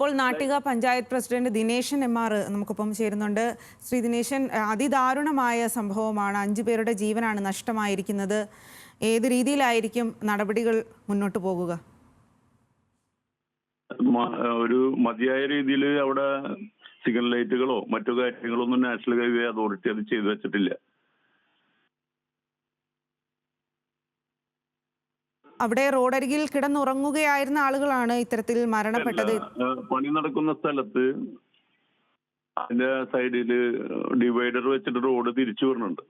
ഇപ്പോൾ Nattika panchayat president Dineshan M R നമുക്കൊപ്പം ചേരുന്നുണ്ട്. ശ്രീ ദിനേശൻ അതിദാരുണമായ സംഭവമാണ്. അഞ്ചു പേരുടെ ജീവനാണ് നഷ്ടമായിരിക്കുന്നത്. ഏത് രീതിയിലായിരിക്കും നടപടികൾ മുന്നോട്ട് പോകുക? ഒരു മതിയായ രീതിയിൽ അവിടെ സിഗ്നൽ ലൈറ്റുകളോ മറ്റു കാര്യങ്ങളോ ഒന്നും നാഷണൽ ഹൈവേ അതോറിറ്റി അത് ചെയ്തു വെച്ചിട്ടില്ല. അവിടെ റോഡരികിൽ കിടന്നുറങ്ങുകയായിരുന്ന ആളുകളാണ് ഇത്തരത്തിൽ മരണപ്പെട്ടത്. പണി നടക്കുന്ന സ്ഥലത്ത് അതിന്റെ സൈഡിൽ ഡിവൈഡർ വെച്ചിട്ട് റോഡ് തിരിച്ചു വരുന്നുണ്ട്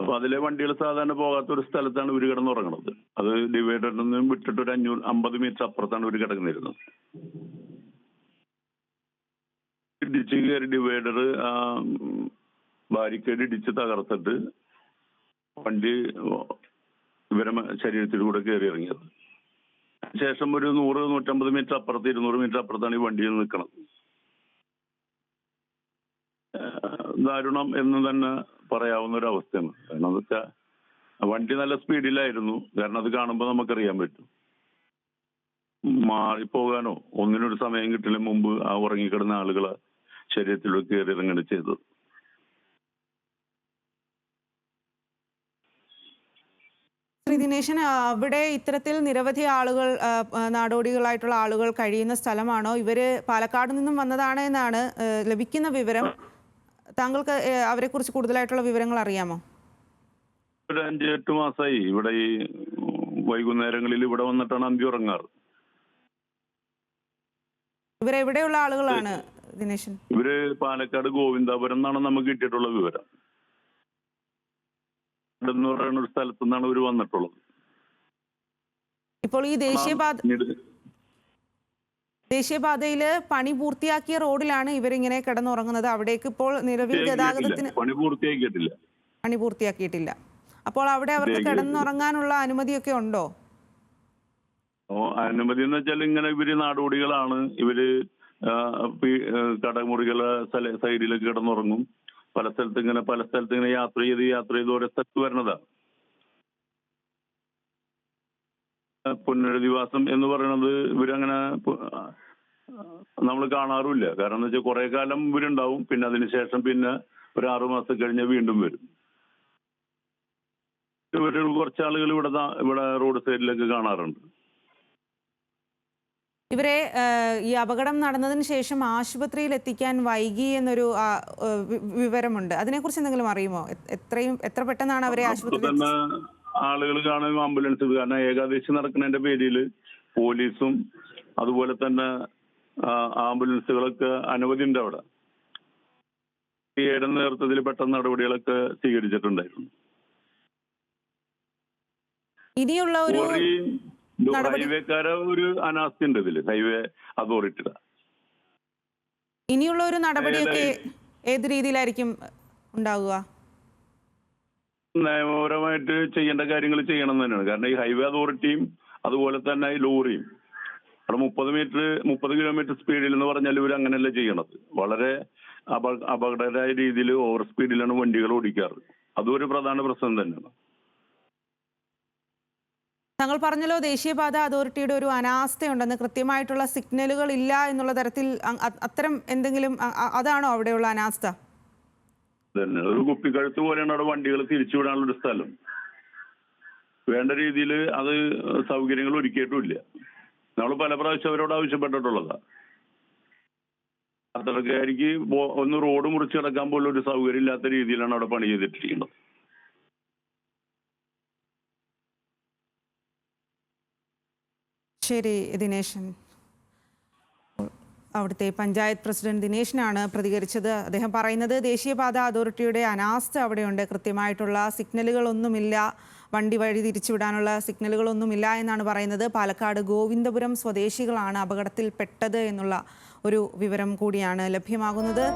അപ്പൊ അതിലെ വണ്ടികൾ സാധാരണ പോകാത്ത ഒരു സ്ഥലത്താണ് ഇവർ കിടന്നുറങ്ങുന്നത് അത് ഡിവൈഡറിൽ നിന്നും വിട്ടിട്ട് ഒരു അഞ്ഞൂറ് അമ്പത് മീറ്റർ അപ്പുറത്താണ് ഇവർ കിടന്നിരുന്നത്. ഇടിച്ച് കയറി ഡിവൈഡർ ബാരിക്കേഡ് ഇടിച്ച് തകർത്തിട്ട് വണ്ടി ഇവരെ ശരീരത്തിലൂടെ കയറി ഇറങ്ങിയത്. ശേഷം ഒരു നൂറ് നൂറ്റമ്പത് മീറ്റർ അപ്പുറത്ത് ഇരുന്നൂറ് മീറ്റർ അപ്പുറത്താണ് ഈ വണ്ടിയിൽ നിൽക്കുന്നത് ദാരുണം എന്ന് തന്നെ പറയാവുന്ന ഒരു അവസ്ഥയാണ്. കാരണം എന്ന് വെച്ചാൽ വണ്ടി നല്ല സ്പീഡിലായിരുന്നു. കാരണം അത് കാണുമ്പോൾ നമുക്കറിയാൻ പറ്റും. മാറിപ്പോകാനോ ഒന്നിനൊരു സമയം കിട്ടില്ല മുമ്പ് ആ ഉറങ്ങിക്കിടന്ന ആളുകളെ ശരീരത്തിലൂടെ കയറി ഇറങ്ങുകയാണ് ചെയ്തത്. ശ്രീ ദിനേശൻ അവിടെ ഇത്തരത്തിൽ നിരവധി ആളുകൾ നാടോടികളായിട്ടുള്ള ആളുകൾ കഴിയുന്ന സ്ഥലമാണോ? ഇവർ പാലക്കാട് നിന്നും വന്നതാണ് എന്നാണ് ലഭിക്കുന്ന വിവരം. താങ്കൾക്ക് അവരെ കുറിച്ച് കൂടുതലായിട്ടുള്ള വിവരങ്ങൾ അറിയാമോ? ഇവിടെ അഞ്ച് എട്ട് മാസമായി ഇവിടെ ഈ വൈകുന്നേരങ്ങളിൽ ഇവിടെ വന്നിട്ടാണ് അമ്പി ഉറങ്ങാറ്. ഇവരെവിടെയുള്ള ആളുകളാണ് ദിനേശൻ? ഇവർ പാലക്കാട് ഗോവിന്ദാപുരം എന്നാണ് നമുക്ക് കിട്ടിയിട്ടുള്ള വിവരം. എന്ന് പറയുന്ന ഒരു സ്ഥലത്തു നിന്നാണ് ഇവർ വന്നിട്ടുള്ളത്. ഇപ്പോൾ ഈ ദേശീയപാത പിന്നീട് ദേശീയപാതയിൽ പണി പൂർത്തിയാക്കിയ റോഡിലാണ് ഇവരിങ്ങനെ കിടന്നുറങ്ങുന്നത്. അവിടേക്ക് ഇപ്പോൾ നിലവിൽ ഗതാഗതത്തിന് പണി പൂർത്തിയാക്കിയിട്ടില്ല. പണി പൂർത്തിയാക്കിയിട്ടില്ല. അപ്പോൾ അവിടെ അവർക്ക് കിടന്നുറങ്ങാനുള്ള അനുമതിയൊക്കെ ഉണ്ടോ? ഓ, അനുമതി എന്ന് വെച്ചാൽ ഇങ്ങനെ ഇവർ നാടോടികളാണ്. ഇവർ കടമുറികളെ സൈഡിലൊക്കെ കിടന്നുറങ്ങും. പല സ്ഥലത്ത് ഇങ്ങനെ പല സ്ഥലത്ത് ഇങ്ങനെ യാത്ര ചെയ്ത് യാത്ര ചെയ്ത് ഓരോ സ്ഥലത്ത് വരണതാ പുനരധിവാസം എന്ന് പറയുന്നത് ഇവരങ്ങനെ നമ്മൾ കാണാറുമില്ല. കാരണം എന്താ വെച്ചാൽ കുറെ കാലം ഇവരുണ്ടാവും. പിന്നെ അതിനുശേഷം പിന്നെ ഒരു ആറു മാസം കഴിഞ്ഞ് വീണ്ടും വരും. ഇവർ കുറച്ച് ആളുകൾ ഇവിടെ ഇവിടെ റോഡ് സൈഡിലൊക്കെ കാണാറുണ്ട്. ഇവരെ ഈ അപകടം നടന്നതിന് ശേഷം ആശുപത്രിയിൽ എത്തിക്കാൻ വൈകി എന്നൊരു വിവരമുണ്ട്. അതിനെക്കുറിച്ച് എന്തെങ്കിലും അറിയുമോ? എത്രയും എത്ര പെട്ടെന്നാണ് അവരെ ആശുപത്രിയിൽ ആളുകൾ കാണും ആംബുലൻസ് കാരണം ഏകാദശി നടക്കുന്നതിന്റെ പേരിൽ പോലീസും അതുപോലെ തന്നെ ആംബുലൻസുകളൊക്കെ അനവധി ഉണ്ട് അവിടെ. ഏടെ നേതൃത്വത്തിൽ പെട്ടെന്ന് നടപടികളൊക്കെ സ്വീകരിച്ചിട്ടുണ്ടായിരുന്നു. ഇനിയുള്ള ഒരു ഹൈവേക്കാരെ ഒരു അനാസ്ഥ ഉണ്ട് ഇതിൽ. ഹൈവേ അതോറിറ്റിയുടെ. ഇനിയുള്ള ഒരു നടപടിയൊക്കെ ഏത് രീതിയിലായിരിക്കും ഉണ്ടാവുക? നിയമപരമായിട്ട് ചെയ്യേണ്ട കാര്യങ്ങൾ ചെയ്യണം തന്നെയാണ്. കാരണം ഈ ഹൈവേ അതോറിറ്റിയും അതുപോലെ തന്നെ ഈ ലോറിയും. അവിടെ മുപ്പത് മീറ്റർ മുപ്പത് കിലോമീറ്റർ സ്പീഡിൽ എന്ന് പറഞ്ഞാൽ ഇവർ അങ്ങനെയല്ല ചെയ്യണത്. വളരെ അപ അപകടകരമായ രീതിയിൽ ഓവർ സ്പീഡിലാണ് വണ്ടികൾ ഓടിക്കാറ്. അതും ഒരു പ്രധാന പ്രശ്നം തന്നെയാണ്. താങ്കൾ പറഞ്ഞല്ലോ ദേശീയപാത അതോറിറ്റിയുടെ ഒരു അനാസ്ഥയുണ്ടെന്ന് കൃത്യമായിട്ടുള്ള സിഗ്നലുകൾ ഇല്ല എന്നുള്ള തരത്തിൽ അത്തരം എന്തെങ്കിലും അതാണോ അവിടെയുള്ള അനാസ്ഥ? ഒരു കുപ്പിക്കഴുത്ത് പോലെയാണ് അവിടെ വണ്ടികൾ തിരിച്ചുവിടാനുള്ള ഒരു സ്ഥലം. വേണ്ട രീതിയിൽ അത് സൗകര്യങ്ങൾ ഒരുക്കിയിട്ടുമില്ല നമ്മൾ പല പ്രാവശ്യം അവരോട് ആവശ്യപ്പെട്ടിട്ടുള്ളതാ. അത്രക്കാരിക്ക് ഒന്ന് റോഡ് മുറിച്ച് കിടക്കാൻ പോലും ഒരു സൗകര്യം ഇല്ലാത്ത രീതിയിലാണ് അവിടെ പണി ചെയ്തിട്ടിരിക്കുന്നത്. ശരി ദിനേശൻ. അവിടുത്തെ പഞ്ചായത്ത് പ്രസിഡന്റ് ദിനേശനാണ് പ്രതികരിച്ചത്. അദ്ദേഹം പറയുന്നത് ദേശീയപാത അതോറിറ്റിയുടെ അനാസ്ഥ അവിടെയുണ്ട്. കൃത്യമായിട്ടുള്ള സിഗ്നലുകളൊന്നുമില്ല. വണ്ടി വഴി തിരിച്ചുവിടാനുള്ള സിഗ്നലുകളൊന്നുമില്ല എന്നാണ് പറയുന്നത്. പാലക്കാട് ഗോവിന്ദപുരം സ്വദേശികളാണ് അപകടത്തിൽപ്പെട്ടത് എന്നുള്ള ഒരു വിവരം കൂടിയാണ് ലഭ്യമാകുന്നത്.